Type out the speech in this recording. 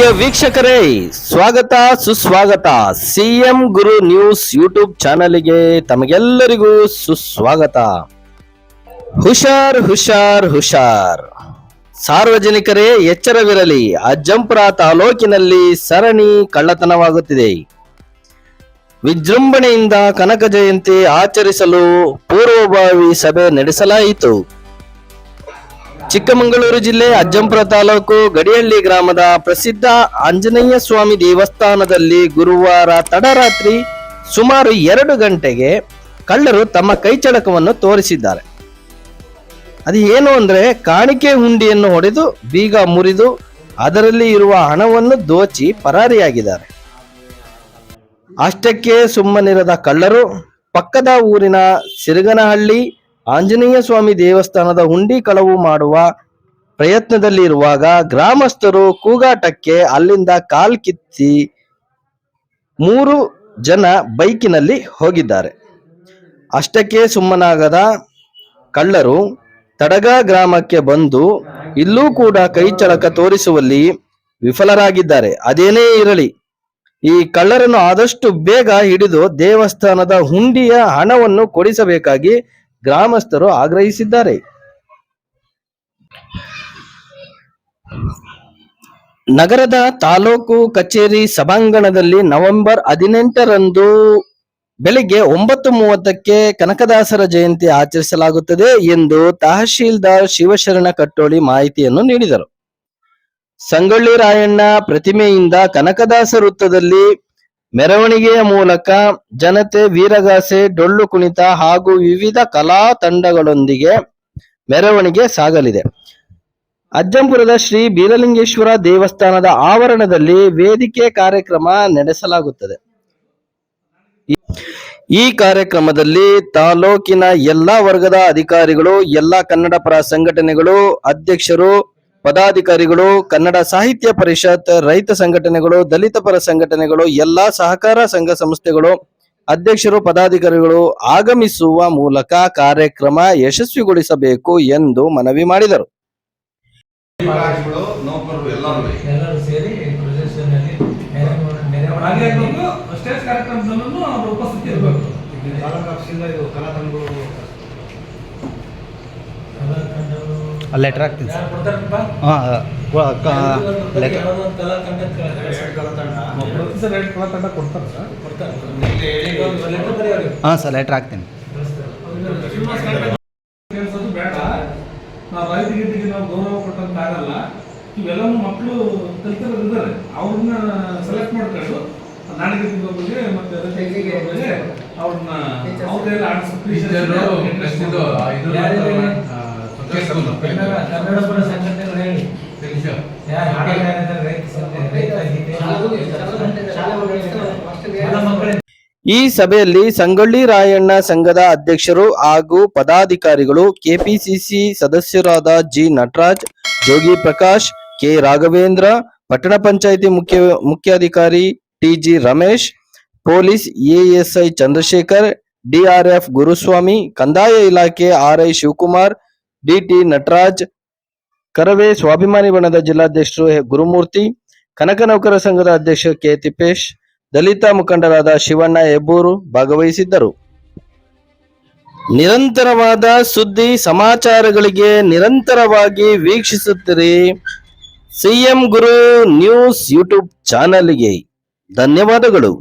ಪ್ರಿಯ ವೀಕ್ಷಕರೇ, ಸ್ವಾಗತ, ಸುಸ್ವಾಗತ. ಸಿಎಂ ಗುರು ನ್ಯೂಸ್ ಯೂಟ್ಯೂಬ್ ಚಾನಲ್ಗೆ ತಮಗೆಲ್ಲರಿಗೂ ಸುಸ್ವಾಗತ. ಹುಷಾರ್ ಹುಷಾರ್ ಹುಷಾರ್. ಸಾರ್ವಜನಿಕರೇ, ಎಚ್ಚರವಿರಲಿ. ಅಜ್ಜಂಪುರ ತಾಲೂಕಿನಲ್ಲಿ ಸರಣಿ ಕಳ್ಳತನವಾಗುತ್ತಿದೆ. ವಿಜೃಂಭಣೆಯಿಂದ ಕನಕ ಜಯಂತಿ ಆಚರಿಸಲು ಪೂರ್ವಭಾವಿ ಸಭೆ ನಡೆಸಲಾಯಿತು. ಚಿಕ್ಕಮಗಳೂರು ಜಿಲ್ಲೆ ಅಜ್ಜಂಪುರ ತಾಲೂಕು ಗಡಿಹಳ್ಳಿ ಗ್ರಾಮದ ಪ್ರಸಿದ್ಧ ಆಂಜನೇಯ ಸ್ವಾಮಿ ದೇವಸ್ಥಾನದಲ್ಲಿ ಗುರುವಾರ ತಡರಾತ್ರಿ ಸುಮಾರು ಎರಡು ಗಂಟೆಗೆ ಕಳ್ಳರು ತಮ್ಮ ಕೈಚಳಕವನ್ನು ತೋರಿಸಿದ್ದಾರೆ. ಅದು ಏನು ಅಂದ್ರೆ ಕಾಣಿಕೆ ಹುಂಡಿಯನ್ನು ಹೊಡೆದು ಬೀಗ ಮುರಿದು ಅದರಲ್ಲಿ ಇರುವ ಹಣವನ್ನು ದೋಚಿ ಪರಾರಿಯಾಗಿದ್ದಾರೆ. ಅಷ್ಟಕ್ಕೆ ಸುಮ್ಮನಿರದ ಕಳ್ಳರು ಪಕ್ಕದ ಊರಿನ ಸಿರಗನಹಳ್ಳಿ ಆಂಜನೇಯ ಸ್ವಾಮಿ ದೇವಸ್ಥಾನದ ಹುಂಡಿ ಕಳವು ಮಾಡುವ ಪ್ರಯತ್ನದಲ್ಲಿರುವಾಗ ಗ್ರಾಮಸ್ಥರು ಕೂಗಾಟಕ್ಕೆ ಅಲ್ಲಿಂದ ಕಾಲ್ ಕಿತ್ತಿ ಮೂರು ಜನ ಬೈಕಿನಲ್ಲಿ ಹೋಗಿದ್ದಾರೆ. ಅಷ್ಟಕ್ಕೆ ಸುಮ್ಮನಾಗದ ಕಳ್ಳರು ತಡಗ ಗ್ರಾಮಕ್ಕೆ ಬಂದು ಇಲ್ಲೂ ಕೂಡ ಕೈಚಳಕ ತೋರಿಸುವಲ್ಲಿ ವಿಫಲರಾಗಿದ್ದಾರೆ. ಅದೇನೇ ಇರಲಿ, ಈ ಕಳ್ಳರನ್ನು ಆದಷ್ಟು ಬೇಗ ಹಿಡಿದು ದೇವಸ್ಥಾನದ ಹುಂಡಿಯ ಹಣವನ್ನು ಕೊಡಿಸಬೇಕಾಗಿ ಗ್ರಾಮಸ್ಥರು ಆಗ್ರಹಿಸಿದ್ದಾರೆ. ನಗರದ ತಾಲೂಕು ಕಚೇರಿ ಸಭಾಂಗಣದಲ್ಲಿ ನವೆಂಬರ್ ಹದಿನೆಂಟರಂದು ಬೆಳಿಗ್ಗೆ ಒಂಬತ್ತು ಮೂವತ್ತಕ್ಕೆ ಕನಕದಾಸರ ಜಯಂತಿ ಆಚರಿಸಲಾಗುತ್ತದೆ ಎಂದು ತಹಶೀಲ್ದಾರ್ ಶಿವಶರಣ ಕಟ್ಟೋಳಿ ಮಾಹಿತಿಯನ್ನು ನೀಡಿದರು. ಸಂಗೊಳ್ಳಿ ರಾಯಣ್ಣ ಪ್ರತಿಮೆಯಿಂದ ಕನಕದಾಸ ವೃತ್ತದಲ್ಲಿ ಮೆರವಣಿಗೆಯ ಮೂಲಕ ಜನತೆ ವೀರಗಾಸೆ, ಡೊಳ್ಳು ಕುಣಿತ ಹಾಗೂ ವಿವಿಧ ಕಲಾ ತಂಡಗಳೊಂದಿಗೆ ಮೆರವಣಿಗೆ ಸಾಗಲಿದೆ. ಅಜ್ಜಂಪುರದ ಶ್ರೀ ಬೀರಲಿಂಗೇಶ್ವರ ದೇವಸ್ಥಾನದ ಆವರಣದಲ್ಲಿ ವೇದಿಕೆ ಕಾರ್ಯಕ್ರಮ ನಡೆಸಲಾಗುತ್ತದೆ. ಈ ಕಾರ್ಯಕ್ರಮದಲ್ಲಿ ತಾಲೂಕಿನ ಎಲ್ಲಾ ವರ್ಗದ ಅಧಿಕಾರಿಗಳು, ಎಲ್ಲಾ ಕನ್ನಡ ಪರ ಸಂಘಟನೆಗಳು, ಅಧ್ಯಕ್ಷರು ಪದಾಧಿಕಾರಿಗಳು ಕನ್ನಡ ಸಾಹಿತ್ಯ ಪರಿಷತ್ ರೈತ ಸಂಘಟನೆಗಳು ದಲಿತ ಪರ ಸಂಘಟನೆಗಳು ಎಲ್ಲಾ ಸಹಕಾರ ಸಂಘ ಸಂಸ್ಥೆಗಳು ಅಧ್ಯಕ್ಷರು ಪದಾಧಿಕಾರಿಗಳು ಆಗಮಿಸುವ ಮೂಲಕ ಕಾರ್ಯಕ್ರಮ ಯಶಸ್ವಿಗೊಳಿಸಬೇಕು ಎಂದು ಮನವಿ ಮಾಡಿದರು. ಲೆಟರ್ ಹಾಕ್ತೀನಿ ಹಾಂ ಲೆಟರ್ ಸರ್ ಬರೆಯೋರು. ಹಾಂ ಸರ್ ಲೆಟ್ರ್ ಹಾಕ್ತೀನಿ. ನಾವು ಗೌರವ ಇವೆಲ್ಲವೂ ಮಕ್ಕಳು ಕಲ್ತಿರೋರು ಇದ್ದಾರೆ ಅವ್ರನ್ನ ಸೆಲೆಕ್ಟ್ ಮಾಡ್ಕೊಂಡು ನಾಡಗೀತೆ ಬಗ್ಗೆ ಮತ್ತೆ ಅವ್ರನ್ನ ಅವ್ರ ಕೈಯಲ್ಲಿ ಕನ್ನಡ ಪರ ಸಂಘಟನೆಗಳು ಹೇಳಿ ಈ ಸಭೆಯಲ್ಲಿ ಸಂಗೊಳ್ಳಿ ರಾಯಣ್ಣ ಸಂಘದ ಅಧ್ಯಕ್ಷರು ಹಾಗೂ ಪದಾಧಿಕಾರಿಗಳು ಕೆಪಿಸಿಸಿ ಸದಸ್ಯರಾದ ಜಿ ನಟರಾಜ್ ಜೋಗಿ ಪ್ರಕಾಶ್ ಕೆ ರಾಘವೇಂದ್ರ ಪಟ್ಟಣ ಪಂಚಾಯಿತಿ ಮುಖ್ಯ ಮುಖ್ಯಾಧಿಕಾರಿ TG Ramesh police ASI Chandrashekar DRF Guruswamy ಕಂದಾಯ ಇಲಾಖೆ ಆರ್ಐ ಶಿವಕುಮಾರ್ ಡಿಟಿ ನಟರಾಜ್ ಕರವೇ ಸ್ವಾಭಿಮಾನಿ ಬಣದ ಜಿಲ್ಲಾಧ್ಯಕ್ಷರು ಗುರುಮೂರ್ತಿ, ಕನಕ ನೌಕರ ಸಂಘದ ಅಧ್ಯಕ್ಷ ಕೆ ತಿಪ್ಪೇಶ್, ದಲಿತ ಮುಖಂಡರಾದ ಶಿವಣ್ಣ ಹೆಬ್ಬೂರು ಭಾಗವಹಿಸಿದ್ದರು. ನಿರಂತರವಾದ ಸುದ್ದಿ ಸಮಾಚಾರಗಳಿಗೆ ನಿರಂತರವಾಗಿ ವೀಕ್ಷಿಸುತ್ತಿರಿ ಸಿಎಂ ಗುರು ನ್ಯೂಸ್ ಯೂಟ್ಯೂಬ್ ಚಾನಲ್ಗೆ. ಧನ್ಯವಾದಗಳು.